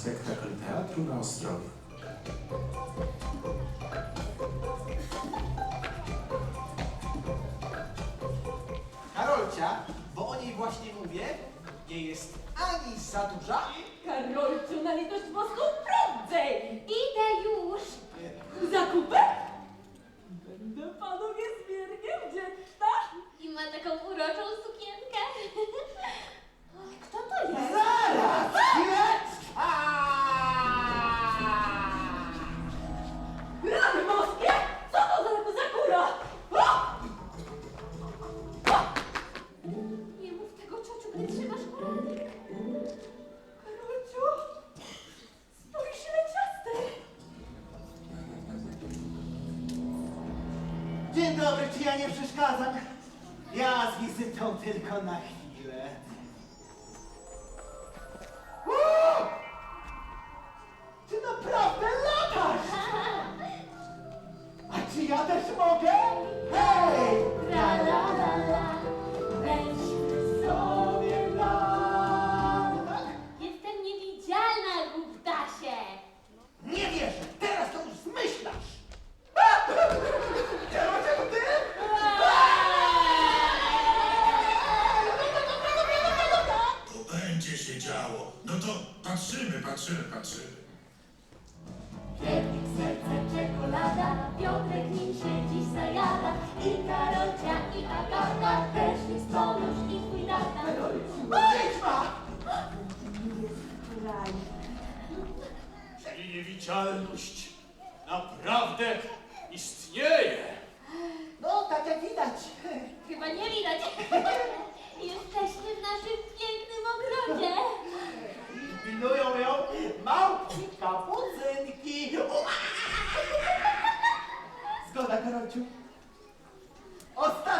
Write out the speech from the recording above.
spektakl teatru na Ostrowie. Karolcia, bo o niej właśnie mówię, nie jest ani za duża, Karolciu, na litość boską prędzej! Idę już. Zakupy? Będę Dzień dobry, czy ja nie przeszkadzam? Ja z wizytą tylko na chwilę. O! Czy naprawdę latasz? A czy ja też mogę? Hej! Patrzymy, patrzymy. Kwietnik, serce, czekolada, Piotrek nim się dziś zajada. I Karolcia, i Agata, też listonosz i twój tata. Wiedźma! Czyli niewidzialność naprawdę istnieje. Ostatni!